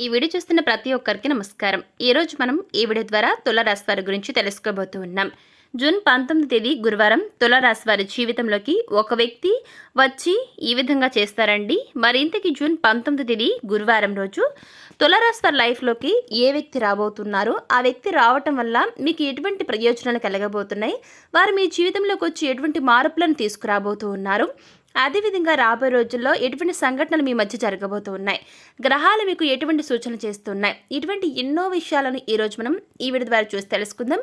ఈ వీడియో చూస్తున్న ప్రతి ఒక్కరికి నమస్కారం. ఈరోజు మనం ఈ వీడియో ద్వారా తులారాశి వారి గురించి తెలుసుకోబోతూ ఉన్నాం. జూన్ పంతొమ్మిది తేదీ గురువారం తులారాశి వారి జీవితంలోకి ఒక వ్యక్తి వచ్చి ఈ విధంగా చేస్తారండి. మరింతకి జూన్ పంతొమ్మిది తేదీ గురువారం రోజు తులారాశి వారి లైఫ్లోకి ఏ వ్యక్తి రాబోతున్నారో ఆ వ్యక్తి రావటం వల్ల మీకు ఎటువంటి ప్రయోజనాలు కలగబోతున్నాయి వారు మీ జీవితంలోకి వచ్చి ఎటువంటి మార్పులను తీసుకురాబోతూ ఉన్నారు అదేవిధంగా రాబోయే రోజుల్లో ఎటువంటి సంఘటనలు మీ మధ్య జరగబోతూ ఉన్నాయి గ్రహాలు మీకు ఎటువంటి సూచనలు చేస్తున్నాయి? ఇటువంటి ఎన్నో విషయాలను ఈ రోజు మనం ఈ వీడియో ద్వారా చూసి తెలుసుకుందాం.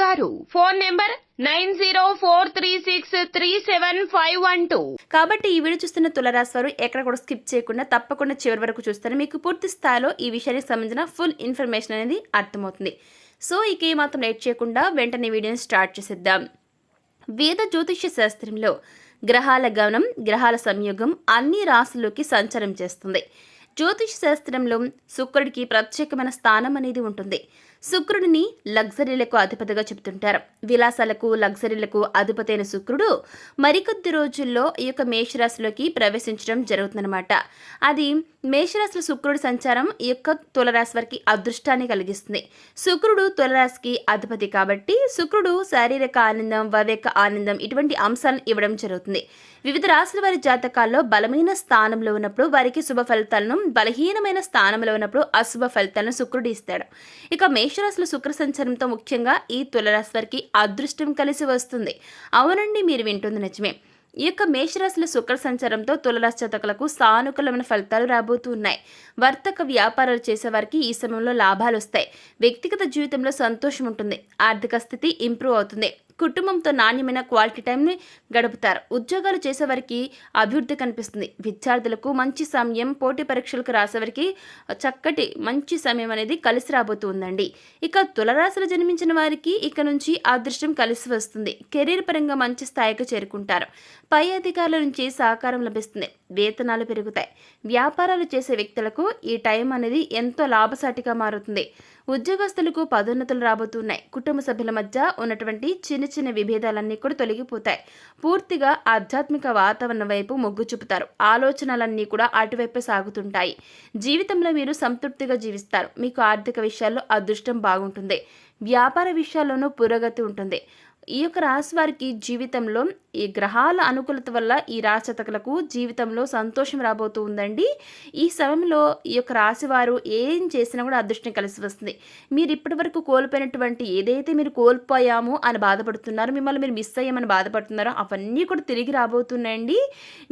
గారు. Phone number nine zero four three six three seven five one two. కాబట్టి ఈ వీడియో చూస్తున్న తులరాశి వారు ఎక్కడ కూడా స్కిప్ చేయకుండా తప్పకుండా చివరి వరకు చూస్తారు మీకు పూర్తి స్థాయిలో ఈ విషయానికి సంబంధించిన ఫుల్ ఇన్ఫర్మేషన్ అనేది అర్థమవుతుంది. సో ఇక ఏమాత్రం మాత్రం లేట్ చేయకుండా వెంటనే వీడియోని స్టార్ట్ చేసేద్దాం. వేద జ్యోతిష్య శాస్త్రంలో గ్రహాల గమనం గ్రహాల సంయోగం అన్ని రాశుల్లోకి సంచారం చేస్తుంది. జ్యోతిష శాస్త్రంలో శుక్రుడికి ప్రత్యేకమైన స్థానం అనేది ఉంటుంది. శుక్రుడిని లగ్జరీలకు అధిపతిగా చెప్తుంటారు విలాసాలకు లగ్జరీలకు అధిపతైన శుక్రుడు మరికొద్ది రోజుల్లో ఈ యొక్క మేషరాశిలోకి ప్రవేశించడం జరుగుతుందన్నమాట. అది మేషరాశిలో శుక్రుడి సంచారం ఈ యొక్క తులరాశి వారికి అదృష్టాన్ని కలిగిస్తుంది. శుక్రుడు తులరాశికి అధిపతి కాబట్టి శుక్రుడు శారీరక ఆనందం వైవేక ఆనందం ఇటువంటి అంశాలను ఇవ్వడం జరుగుతుంది. వివిధ రాశుల వారి జాతకాల్లో బలమైన స్థానంలో ఉన్నప్పుడు వారికి శుభ ఫలితాలను బలహీనమైన స్థానంలో ఉన్నప్పుడు అశుభ ఫలితాలను శుక్రుడు ఇస్తాడు. ఇక మే మేషరాశిలో శుక్ర సంచారంతో ముఖ్యంగా ఈ తులరాశి వారికి అదృష్టం కలిసి వస్తుంది. అవునండి మీరు వింటుంది నిజమే. ఈ యొక్క మేషరాశుల శుక్ర సంచారంతో తులరాశి జాతకులకు సానుకూలమైన ఫలితాలు రాబోతున్నాయి వర్తక వ్యాపారాలు చేసేవారికి ఈ సమయంలో లాభాలు వస్తాయి. వ్యక్తిగత జీవితంలో సంతోషం ఉంటుంది. ఆర్థిక స్థితి ఇంప్రూవ్ అవుతుంది. కుటుంబంతో నాణ్యమైన క్వాలిటీ టైంని గడుపుతారు. ఉద్యోగాలు చేసేవారికి అభివృద్ధి కనిపిస్తుంది. విద్యార్థులకు మంచి సమయం పోటీ పరీక్షలకు రాసేవారికి చక్కటి మంచి సమయం అనేది కలిసి రాబోతుందండి. ఇక తులరాశిలో జన్మించిన వారికి ఇక నుంచి అదృష్టం కలిసి వస్తుంది. కెరీర్ పరంగా మంచి స్థాయికి చేరుకుంటారు. పై అధికారుల నుంచి సహకారం లభిస్తుంది. వేతనాలు పెరుగుతాయి. వ్యాపారాలు చేసే వ్యక్తులకు ఈ టైం అనేది ఎంతో లాభసాటిగా మారుతుంది. ఉద్యోగస్తులకు పదోన్నతులు రాబోతున్నాయి. కుటుంబ సభ్యుల మధ్య ఉన్నటువంటి చిన్న చిన్న విభేదాలన్నీ కూడా తొలగిపోతాయి. పూర్తిగా ఆధ్యాత్మిక వాతావరణం వైపు మొగ్గు చూపుతారు. ఆలోచనలన్నీ కూడా అటువైపే సాగుతుంటాయి. జీవితంలో మీరు సంతృప్తిగా జీవిస్తారు. మీకు ఆర్థిక విషయాల్లో అదృష్టం బాగుంటుంది. వ్యాపార విషయాల్లోనూ పురోగతి ఉంటుంది. ఈ యొక్క రాశి వారికి జీవితంలో ఈ గ్రహాల అనుకూలత వల్ల ఈ రాశతకులకు జీవితంలో సంతోషం రాబోతూ ఉందండి. ఈ సమయంలో ఈ యొక్క రాశి వారు ఏం చేసినా కూడా అదృష్టం కలిసి వస్తుంది. మీరు ఇప్పటి వరకు కోల్పోయినటువంటి ఏదైతే మీరు కోల్పోయామో అని బాధపడుతున్నారో మిమ్మల్ని మీరు మిస్ అయ్యామని బాధపడుతున్నారో అవన్నీ కూడా తిరిగి రాబోతున్నాయండి.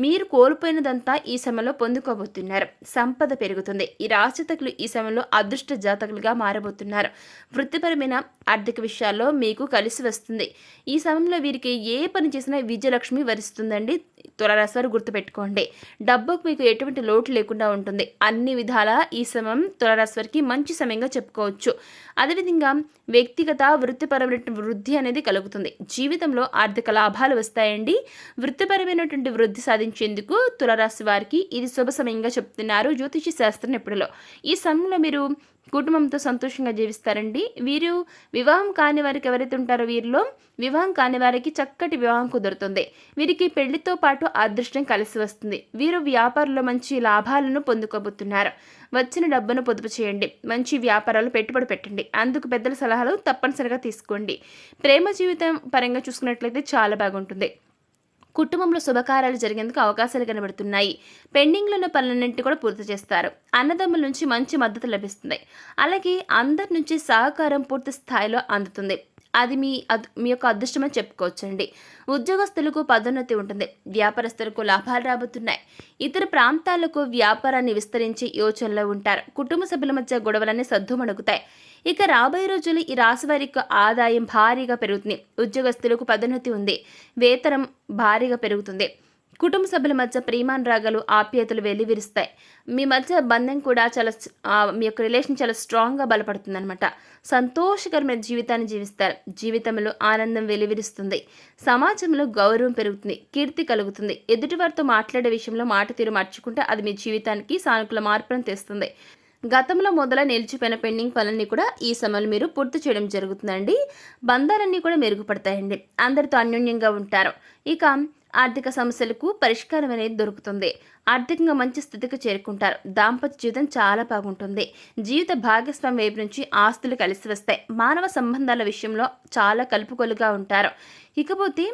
మీరు కోల్పోయినదంతా ఈ సమయంలో పొందుకోబోతున్నారు. సంపద పెరుగుతుంది. ఈ రాశతకులు ఈ సమయంలో అదృష్ట జాతకులుగా మారబోతున్నారు. వృత్తిపరమైన ఆర్థిక విషయాల్లో మీకు కలిసి వస్తుంది. ఈ సమయంలో వీరికి ఏ పని చేసినా విజయలక్ష్మి వరిస్తుందండి. తులరాశి వారు గుర్తుపెట్టుకోండి. డబ్బుకు మీకు ఎటువంటి లోటు లేకుండా ఉంటుంది. అన్ని విధాల ఈ సమయం తులరాశి వారికి మంచి సమయంగా చెప్పుకోవచ్చు. అదేవిధంగా వ్యక్తిగత వృత్తిపరమైన వృద్ధి అనేది కలుగుతుంది. జీవితంలో ఆర్థిక లాభాలు వస్తాయండి. వృత్తిపరమైనటువంటి వృద్ధి సాధించేందుకు తులరాశి వారికి ఇది శుభ సమయంగా చెప్తున్నారు జ్యోతిష శాస్త్ర నిపుణులు ఈ సమయంలో మీరు కుటుంబంతో సంతోషంగా జీవిస్తారండి. వీరు వివాహం కాని వారికి ఎవరైతే ఉంటారో వీరిలో వివాహం కాని వారికి చక్కటి వివాహం కుదురుతుంది. వీరికి పెళ్ళితో పాటు అదృష్టం కలిసి వస్తుంది. వీరు వ్యాపారంలో మంచి లాభాలను పొందుకోబోతున్నారు. వచ్చిన డబ్బును పొదుపు చేయండి. మంచి వ్యాపారాలు పెట్టుబడి పెట్టండి. అందుకు పెద్దల సలహాలు తప్పనిసరిగా తీసుకోండి. ప్రేమ జీవితం పరంగా చూసుకున్నట్లయితే చాలా బాగుంటుంది. కుటుంబంలో శుభకార్యాలు జరిగేందుకు అవకాశాలు కనబడుతున్నాయి. పెండింగ్లో ఉన్న పనులన్నింటి కూడా పూర్తి చేస్తారు. అన్నదమ్ముల నుంచి మంచి మద్దతు లభిస్తుంది. అలాగే అందరి నుంచి సహకారం పూర్తి స్థాయిలో అందుతుంది. అది మీ అద్ మీ యొక్క అదృష్టమని చెప్పుకోవచ్చండి. ఉద్యోగస్తులకు పదోన్నతి ఉంటుంది. వ్యాపారస్తులకు లాభాలు రాబోతున్నాయి. ఇతర ప్రాంతాలకు వ్యాపారాన్ని విస్తరించి యోచనలో ఉంటారు. కుటుంబ సభ్యుల మధ్య గొడవలన్నీ సద్దుమణుగుతాయి ఇక రాబోయే రోజులు ఈ రాశి వారికి ఆదాయం భారీగా పెరుగుతుంది. ఉద్యోగస్తులకు పదోన్నతి ఉంది. వేతనం భారీగా పెరుగుతుంది. కుటుంబ సభ్యుల మధ్య ప్రేమానురాగాలు ఆప్యాయతలు వెల్లివిరుస్తాయి. మీ మధ్య బంధం కూడా చాలా మీ యొక్క రిలేషన్ చాలా స్ట్రాంగ్గా బలపడుతుంది అనమాట సంతోషకరమైన జీవితాన్ని జీవిస్తారు. జీవితంలో ఆనందం వెలివిరుస్తుంది సమాజంలో గౌరవం పెరుగుతుంది. కీర్తి కలుగుతుంది. ఎదుటివారితో మాట్లాడే విషయంలో మాట తీరు మార్చుకుంటే అది మీ జీవితానికి సానుకూల మార్పును తెస్తుంది. గతంలో మొదల నిలిచిపోయిన పెండింగ్ పనులన్నీ కూడా ఈ సమయంలో మీరు పూర్తి చేయడం జరుగుతుందండి. బంధాలన్నీ కూడా మెరుగుపడతాయండి. అందరితో అన్యోన్యంగా ఉంటారు. ఇక ఆర్థిక సమస్యలకు పరిష్కారం అనేది దొరుకుతుంది. ఆర్థికంగా మంచి స్థితికి చేరుకుంటారు. దాంపత్య జీవితం చాలా బాగుంటుంది. జీవిత భాగస్వామి వైపు నుంచి ఆస్తులు కలిసి వస్తాయి. మానవ సంబంధాల విషయంలో చాలా కలుపుకొలుగా ఉంటారు. ఇకపోతే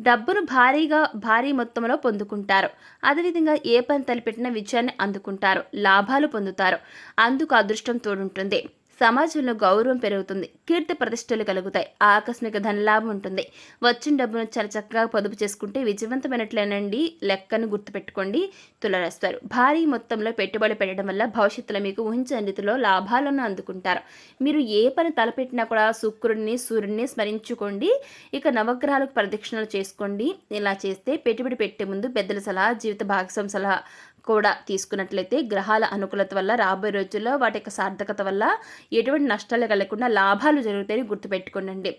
డబ్బును భారీగా భారీ మొత్తంలో పొందుకుంటారు. అదేవిధంగా ఏ పని తలపెట్టిన విజయాన్ని అందుకుంటారు. లాభాలు పొందుతారు. అందుకు అదృష్టం తోడుంటుంది. సమాజంలో గౌరవం పెరుగుతుంది కీర్తి ప్రతిష్టలు కలుగుతాయి ఆకస్మిక ధనలాభం ఉంటుంది. వచ్చిన డబ్బును చాలా చక్కగా పొదుపు చేసుకుంటే విజయవంతమైనట్లేనండి లెక్కను గుర్తుపెట్టుకోండి తులరేస్తారు భారీ మొత్తంలో పెట్టుబడి పెట్టడం వల్ల భవిష్యత్తులో మీకు ఊహించని రీతిలో లాభాలను అందుకుంటారు. మీరు ఏ పని తలపెట్టినా కూడా శుక్రుడిని సూర్యుడిని స్మరించుకోండి. ఇక నవగ్రహాలకు ప్రదక్షిణలు చేసుకోండి. ఇలా చేస్తే పెట్టుబడి పెట్టే ముందు పెద్దల సలహా జీవిత భాగస్వామి సలహా కూడా తీసుకున్నట్లయితే గ్రహాల అనుకూలత వల్ల రాబోయే రోజుల్లో వాటి యొక్క సార్థకత వల్ల ఎటువంటి నష్టాలు కలగకుండా లాభాలు జరుగుతాయని గుర్తుపెట్టుకోనండి.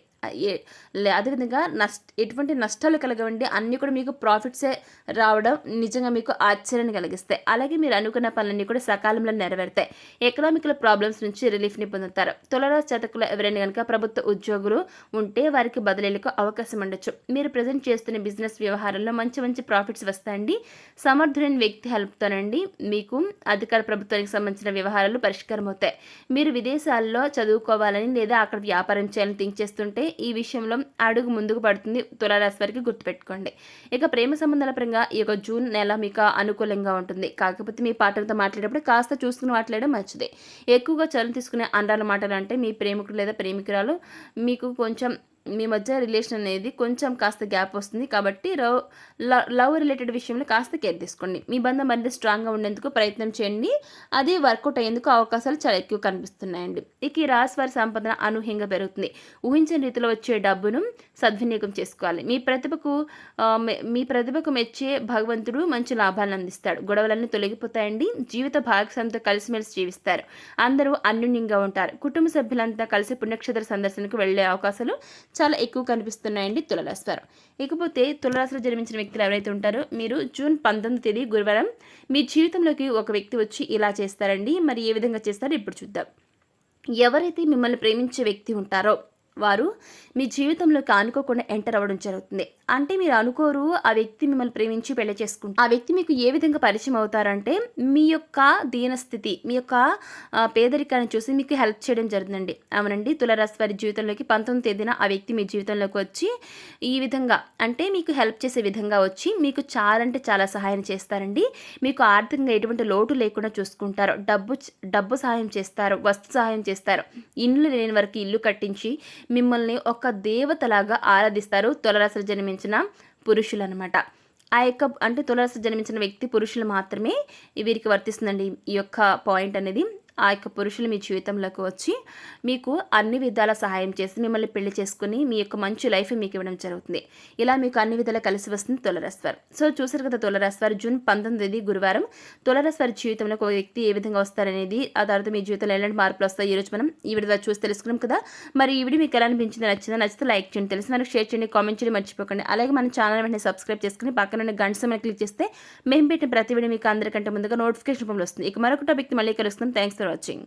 అదేవిధంగా నష్ట ఎటువంటి నష్టాలు కలగవండి అన్నీ కూడా మీకు ప్రాఫిట్సే రావడం నిజంగా మీకు ఆశ్చర్యాన్ని కలిగిస్తాయి. అలాగే మీరు అనుకున్న పనులన్నీ కూడా సకాలంలో నెరవేరుతాయి. ఎకనామికల్ ప్రాబ్లమ్స్ నుంచి రిలీఫ్ని పొందుతారు. తులరాశి జాతకులు ఎవరైనా కనుక ప్రభుత్వ ఉద్యోగులు ఉంటే వారికి బదిలీలకు అవకాశం ఉండొచ్చు. మీరు ప్రజెంట్ చేస్తున్న బిజినెస్ వ్యవహారంలో మంచి మంచి ప్రాఫిట్స్ వస్తాయండి. సమర్థుడైన వ్యక్తి హెల్ప్తోనండి మీకు అధికార ప్రభుత్వానికి సంబంధించిన వ్యవహారాలు పరిష్కారం అవుతాయి మీరు విదేశాల్లో చదువుకోవాలని లేదా అక్కడ వ్యాపారం చేయాలని థింక్ చేస్తుంటే ఈ విషయంలో అడుగు ముందుకు పడుతుంది. తులారాశి వారికి గుర్తుపెట్టుకోండి. ఇక ప్రేమ సంబంధాల పరంగా ఈ యొక్క జూన్ నెల మీకు అనుకూలంగా ఉంటుంది. కాకపోతే మీ పాటలతో మాట్లాడేటప్పుడు కాస్త చూసుకుని మాట్లాడడం మంచిది. ఎక్కువగా చలం తీసుకునే అండాల మాటలు అంటే మీ ప్రేమికుడు లేదా ప్రేమికురాలు మీకు కొంచెం మీ మధ్య రిలేషన్ అనేది కొంచెం కాస్త గ్యాప్ వస్తుంది. కాబట్టి లవ్ లవ్- రిలేటెడ్ విషయంలో కాస్త కేర్ తీసుకోండి. మీ బంధం మరింత స్ట్రాంగ్గా ఉండేందుకు ప్రయత్నం చేయండి. అది వర్కౌట్ అయ్యేందుకు అవకాశాలు చాలా ఎక్కువ కనిపిస్తున్నాయండి. ఇక ఈ రాశి వారి సంపద అనూహ్యంగా పెరుగుతుంది. ఊహించిన రీతిలో వచ్చే డబ్బును సద్వినియోగం చేసుకోవాలి. మీ ప్రతిభకు మీ ప్రతిభకు మెచ్చే భగవంతుడు మంచి లాభాలను అందిస్తాడు. గొడవలన్నీ తొలగిపోతాయండి. జీవిత భాగస్వామితో కలిసిమెలిసి జీవిస్తారు. అందరూ అన్యోన్యంగా ఉంటారు. కుటుంబ సభ్యులంతా కలిసి పుణ్యక్షేత్ర సందర్శనకు వెళ్ళే అవకాశాలు చాలా ఎక్కువ కనిపిస్తున్నాయండి తులరాశి వారు ఇకపోతే తులరాశిలో జన్మించిన వ్యక్తులు ఎవరైతే ఉంటారో మీరు జూన్ పంతొమ్మిది తేదీ గురువారం మీ జీవితంలోకి ఒక వ్యక్తి వచ్చి ఇలా చేస్తారండి మరి ఏ విధంగా చేస్తారో ఇప్పుడు చూద్దాం. ఎవరైతే మిమ్మల్ని ప్రేమించే వ్యక్తి ఉంటారో వారు మీ జీవితంలోకి అనుకోకుండా ఎంటర్ అవ్వడం జరుగుతుంది. అంటే మీరు అనుకోరు ఆ వ్యక్తి మిమ్మల్ని ప్రేమించి పెళ్ళి చేసుకుంటారు ఆ వ్యక్తి మీకు ఏ విధంగా పరిచయం అవుతారంటే మీ యొక్క దీనస్థితి మీ యొక్క పేదరికాన్ని చూసి మీకు హెల్ప్ చేయడం జరుగుతుందండి అవునండి తులరాశి వారి జీవితంలోకి పంతొమ్మిది తేదీన ఆ వ్యక్తి మీ జీవితంలోకి వచ్చి ఈ విధంగా అంటే మీకు హెల్ప్ చేసే విధంగా వచ్చి మీకు చాలా అంటే చాలా సహాయం చేస్తారండి. మీకు ఆర్థికంగా ఎటువంటి లోటు లేకుండా చూసుకుంటారు. డబ్బు డబ్బు సహాయం చేస్తారు వస్తు సహాయం చేస్తారు. ఇల్లు లేని వరకు ఇల్లు కట్టించి మిమ్మల్ని ఒక దేవతలాగా ఆరాధిస్తారు. తులరాశిలో జన్మించిన పురుషులు అనమాట ఆ యొక్క అంటే తులరాశి జన్మించిన వ్యక్తి పురుషులు మాత్రమే వీరికి వర్తిస్తుందండి ఈ యొక్క పాయింట్ అనేది. ఆ యొక్క పురుషులు మీ జీవితంలోకి వచ్చి మీకు అన్ని విధాల సహాయం చేసి మిమ్మల్ని పెళ్ళి చేసుకుని మీ యొక్క మంచి లైఫ్ మీకు ఇవ్వడం జరుగుతుంది. ఇలా మీకు అన్ని విధాలా కలిసి వస్తుంది తులరాశివారు. సో చూసారు కదా తులరాశివారు జూన్ పంతొమ్మిది గురువారం. తులరాశివారి జీవితంలో ఒక వ్యక్తి ఏ విధంగా వస్తారనేది ఆ తర్వాత మీ జీవితంలో ఎలాంటి మార్పులు వస్తాయి ఈ రోజు మనం ఈ విధంగా చూసి తెలుసుకున్నాం కదా. మరి ఈ వీడియో మీకు ఎలా అనిపించింది నచ్చిందా నచ్చితే లైక్ చేయండి తెలిసి మనకు షేర్ చేయండి కామెంట్ చేయండి మర్చిపోకండి. అలాగే మన ఛానల్ వెంటనే సబ్స్క్రైబ్ చేసుకుని పక్కన ఉన్న గంట సమయం క్లిక్ చేస్తే మేము పెట్టిన ప్రతి వీడియో మీకు అందరికంటే ముందుగా నోటిఫికేషన్ రూపంలో వస్తుంది. ఇక మరొక టాపిక్ మళ్ళీ కలుస్తున్నాం థ్యాంక్స్ 北京